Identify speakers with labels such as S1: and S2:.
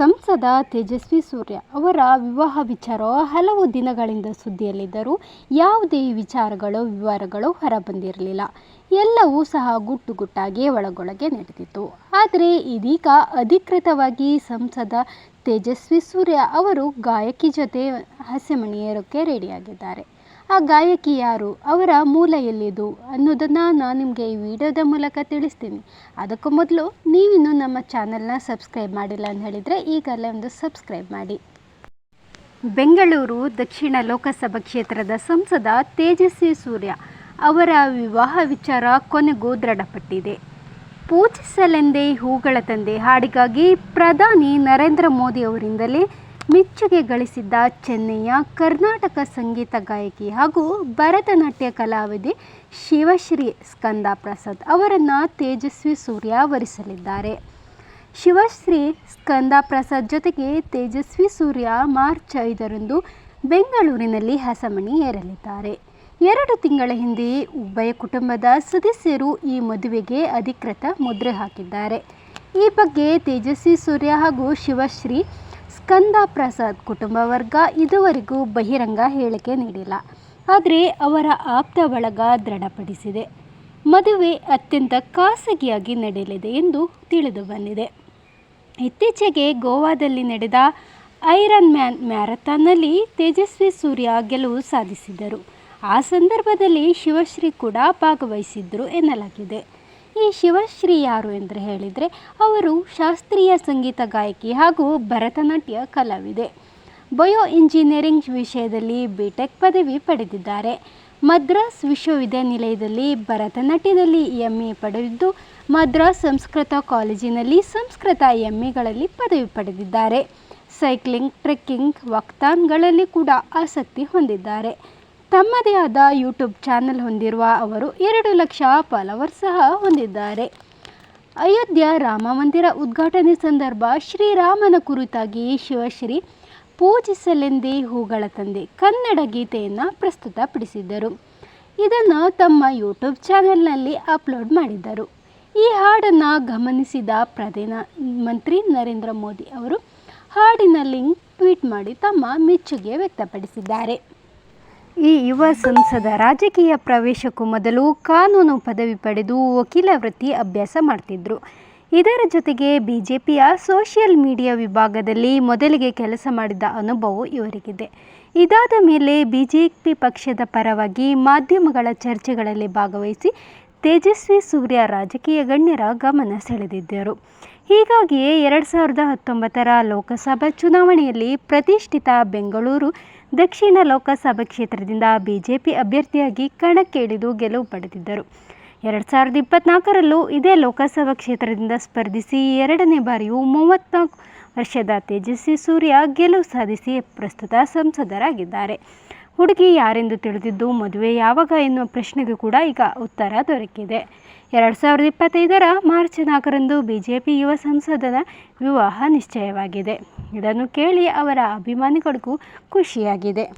S1: ಸಂಸದ ತೇಜಸ್ವಿ ಸೂರ್ಯ ಅವರ ವಿವಾಹ ವಿಚಾರ ಹಲವು ದಿನಗಳಿಂದ ಸುದ್ದಿಯಲ್ಲಿದ್ದರೂ ಯಾವುದೇ ವಿಚಾರಗಳು ವಿವರಗಳು ಹೊರಬಂದಿರಲಿಲ್ಲ ಎಲ್ಲವೂ ಸಹ ಗುಟ್ಟು ಗುಟ್ಟಾಗಿ ಒಳಗೊಳಗೆ ನಡೆದಿತ್ತು ಆದರೆ ಇದೀಗ ಅಧಿಕೃತವಾಗಿ ಸಂಸದ ತೇಜಸ್ವಿ ಸೂರ್ಯ ಅವರು ಗಾಯಕಿ ಜೊತೆ ಹಸೆಮಣಿಯರಕ್ಕೆ ರೆಡಿಯಾಗಿದ್ದಾರೆ ಆ ಗಾಯಕಿ ಯಾರು ಅವರ ಮೂಲ ಎಲ್ಲಿದು ಅನ್ನೋದನ್ನು ನಾನು ನಿಮಗೆ ಈ ವಿಡಿಯೋದ ಮೂಲಕ ತಿಳಿಸ್ತೀನಿ ಅದಕ್ಕೂ ಮೊದಲು ನೀವಿನ್ನು ನಮ್ಮ ಚಾನಲ್ನ ಸಬ್ಸ್ಕ್ರೈಬ್ ಮಾಡಿಲ್ಲ ಅಂತ ಹೇಳಿದರೆ ಈಗಲೇ ಒಂದು ಸಬ್ಸ್ಕ್ರೈಬ್ ಮಾಡಿ ಬೆಂಗಳೂರು ದಕ್ಷಿಣ ಲೋಕಸಭಾ ಕ್ಷೇತ್ರದ ಸಂಸದ ತೇಜಸ್ವಿ ಸೂರ್ಯ ಅವರ ವಿವಾಹ ವಿಚಾರ ಕೊನೆಗೂ ದೃಢಪಟ್ಟಿದೆ ಪೂಜಿಸಲೆಂದೇ ಹೂಗಳ ತಂದೆ ಹಾಡಿಗಾಗಿ ಪ್ರಧಾನಿ ನರೇಂದ್ರ ಮೋದಿ ಅವರಿಂದಲೇ ಮೆಚ್ಚುಗೆ ಗಳಿಸಿದ್ದ ಚೆನ್ನೈಯ ಕರ್ನಾಟಕ ಸಂಗೀತ ಗಾಯಕಿ ಹಾಗೂ ಭರತನಾಟ್ಯ ಕಲಾವಿದೆ ಶಿವಶ್ರೀ ಸ್ಕಂದ ಪ್ರಸಾದ್ ಅವರನ್ನು ತೇಜಸ್ವಿ ಸೂರ್ಯ ವರಿಸಲಿದ್ದಾರೆ ಶಿವಶ್ರೀ ಸ್ಕಂದ ಪ್ರಸಾದ್ ಜೊತೆಗೆ ತೇಜಸ್ವಿ ಸೂರ್ಯ ಮಾರ್ಚ್ ಐದರಂದು ಬೆಂಗಳೂರಿನಲ್ಲಿ ಹಸಮಣಿ ಏರಲಿದ್ದಾರೆ ಎರಡು ತಿಂಗಳ ಹಿಂದೆ ಉಭಯ ಕುಟುಂಬದ ಸದಸ್ಯರು ಈ ಮದುವೆಗೆ ಅಧಿಕೃತ ಮುದ್ರೆ ಹಾಕಿದ್ದಾರೆ ಈ ಬಗ್ಗೆ ತೇಜಸ್ವಿ ಸೂರ್ಯ ಹಾಗೂ ಶಿವಶ್ರೀ ಸ್ಕಂದ ಪ್ರಸಾದ್ ಕುಟುಂಬ ವರ್ಗ ಇದುವರೆಗೂ ಬಹಿರಂಗ ಹೇಳಿಕೆ ನೀಡಿಲ್ಲ ಆದರೆ ಅವರ ಆಪ್ತ ಬಳಗ ದೃಢಪಡಿಸಿದೆ ಮದುವೆ ಅತ್ಯಂತ ಖಾಸಗಿಯಾಗಿ ನಡೆಯಲಿದೆ ಎಂದು ತಿಳಿದು ಬಂದಿದೆ ಇತ್ತೀಚೆಗೆ ಗೋವಾದಲ್ಲಿ ನಡೆದ ಐರನ್ ಮ್ಯಾನ್ ಮ್ಯಾರಥಾನ್ನಲ್ಲಿ ತೇಜಸ್ವಿ ಸೂರ್ಯ ಗೆಲುವು ಸಾಧಿಸಿದರು ಆ ಸಂದರ್ಭದಲ್ಲಿ ಶಿವಶ್ರೀ ಕೂಡ ಭಾಗವಹಿಸಿದ್ದರು ಎನ್ನಲಾಗಿದೆ ಈ ಶಿವಶ್ರೀ ಯಾರು ಎಂದು ಹೇಳಿದರೆ ಅವರು ಶಾಸ್ತ್ರೀಯ ಸಂಗೀತ ಗಾಯಕಿ ಹಾಗೂ ಭರತನಾಟ್ಯ ಕಲಾವಿದೆ ಬಯೋ ಇಂಜಿನಿಯರಿಂಗ್ ವಿಷಯದಲ್ಲಿ ಬಿ ಟೆಕ್ ಪದವಿ ಪಡೆದಿದ್ದಾರೆ ಮದ್ರಾಸ್ ವಿಶ್ವವಿದ್ಯಾನಿಲಯದಲ್ಲಿ ಭರತನಾಟ್ಯದಲ್ಲಿ ಎಮ್ ಎ ಪಡೆದಿದ್ದು ಮದ್ರಾಸ್ ಸಂಸ್ಕೃತ ಕಾಲೇಜಿನಲ್ಲಿ ಸಂಸ್ಕೃತ ಎಮ್ ಎಗಳಲ್ಲಿ ಪದವಿ ಪಡೆದಿದ್ದಾರೆ ಸೈಕ್ಲಿಂಗ್ ಟ್ರೆಕ್ಕಿಂಗ್ ವಕ್ತಾನ್ಗಳಲ್ಲಿ ಕೂಡ ಆಸಕ್ತಿ ಹೊಂದಿದ್ದಾರೆ ತಮ್ಮದೇ ಆದ ಯೂಟ್ಯೂಬ್ ಚಾನೆಲ್ ಹೊಂದಿರುವ ಅವರು ಎರಡು ಲಕ್ಷ ಫಾಲೋವರ್ ಸಹ ಹೊಂದಿದ್ದಾರೆ ಅಯೋಧ್ಯ ರಾಮ ಮಂದಿರ ಉದ್ಘಾಟನೆ ಸಂದರ್ಭ ಶ್ರೀರಾಮನ ಕುರಿತಾಗಿ ಶಿವಶ್ರೀ ಪೂಜಿಸಲೆಂದೇ ಹೂಗಳ ತಂದೆ ಕನ್ನಡ ಗೀತೆಯನ್ನು ಪ್ರಸ್ತುತಪಡಿಸಿದ್ದರು ಇದನ್ನು ತಮ್ಮ ಯೂಟ್ಯೂಬ್ ಚಾನೆಲ್ನಲ್ಲಿ ಅಪ್ಲೋಡ್ ಮಾಡಿದ್ದರು ಈ ಹಾಡನ್ನು ಗಮನಿಸಿದ ಪ್ರಧಾನ ಮಂತ್ರಿ ನರೇಂದ್ರ ಮೋದಿ ಅವರು ಹಾಡಿನ ಲಿಂಕ್ ಟ್ವೀಟ್ ಮಾಡಿ ತಮ್ಮ ಮೆಚ್ಚುಗೆ ವ್ಯಕ್ತಪಡಿಸಿದ್ದಾರೆ ಈ ಯುವ ಸಂಸದ ರಾಜಕೀಯ ಪ್ರವೇಶಕ್ಕೂ ಮೊದಲು ಕಾನೂನು ಪದವಿ ಪಡೆದು ವಕೀಲ ವೃತ್ತಿ ಅಭ್ಯಾಸ ಮಾಡ್ತಿದ್ರು ಇದರ ಜೊತೆಗೆ ಬಿ ಜೆ ಪಿಯ ಸೋಷಿಯಲ್ ಮೀಡಿಯಾ ವಿಭಾಗದಲ್ಲಿ ಮೊದಲಿಗೆ ಕೆಲಸ ಮಾಡಿದ ಅನುಭವ ಇವರಿಗಿದೆ ಇದಾದ ಮೇಲೆ ಬಿ ಜೆ ಪಿ ಪಕ್ಷದ ಪರವಾಗಿ ಮಾಧ್ಯಮಗಳ ಚರ್ಚೆಗಳಲ್ಲಿ ಭಾಗವಹಿಸಿ ತೇಜಸ್ವಿ ಸೂರ್ಯ ರಾಜಕೀಯ ಗಣ್ಯರ ಗಮನ ಸೆಳೆದಿದ್ದರು ಹೀಗಾಗಿಯೇ ಎರಡು ಸಾವಿರದ ಹತ್ತೊಂಬತ್ತರ ಲೋಕಸಭಾ ಚುನಾವಣೆಯಲ್ಲಿ ಪ್ರತಿಷ್ಠಿತ ಬೆಂಗಳೂರು ದಕ್ಷಿಣ ಲೋಕಸಭಾ ಕ್ಷೇತ್ರದಿಂದ ಬಿಜೆಪಿ ಅಭ್ಯರ್ಥಿಯಾಗಿ ಕಣಕ್ಕಿಳಿದು ಗೆಲುವು ಪಡೆದಿದ್ದರು ಎರಡು ಸಾವಿರದ ಇಪ್ಪತ್ನಾಲ್ಕರಲ್ಲೂ ಇದೇ ಲೋಕಸಭಾ ಕ್ಷೇತ್ರದಿಂದ ಸ್ಪರ್ಧಿಸಿ ಎರಡನೇ ಬಾರಿಯೂ ಮೂವತ್ನಾಲ್ಕು ವರ್ಷದ ತೇಜಸ್ವಿ ಸೂರ್ಯ ಗೆಲುವು ಸಾಧಿಸಿ ಪ್ರಸ್ತುತ ಸಂಸದರಾಗಿದ್ದಾರೆ ಹುಡುಗಿ ಯಾರೆಂದು ತಿಳಿದಿದ್ದು ಮದುವೆ ಯಾವಾಗ ಎನ್ನುವ ಪ್ರಶ್ನೆಗೂ ಕೂಡ ಈಗ ಉತ್ತರ ದೊರಕಿದೆ ಎರಡು ಸಾವಿರದ ಇಪ್ಪತ್ತೈದರ ಮಾರ್ಚ್ ನಾಲ್ಕರಂದು ಬಿ ಜೆ ಪಿ ಯುವ ಸಂಸದನ ವಿವಾಹ ನಿಶ್ಚಯವಾಗಿದೆ ಇದನ್ನು ಕೇಳಿ ಅವರ ಅಭಿಮಾನಿಗಳಿಗೂ ಖುಷಿಯಾಗಿದೆ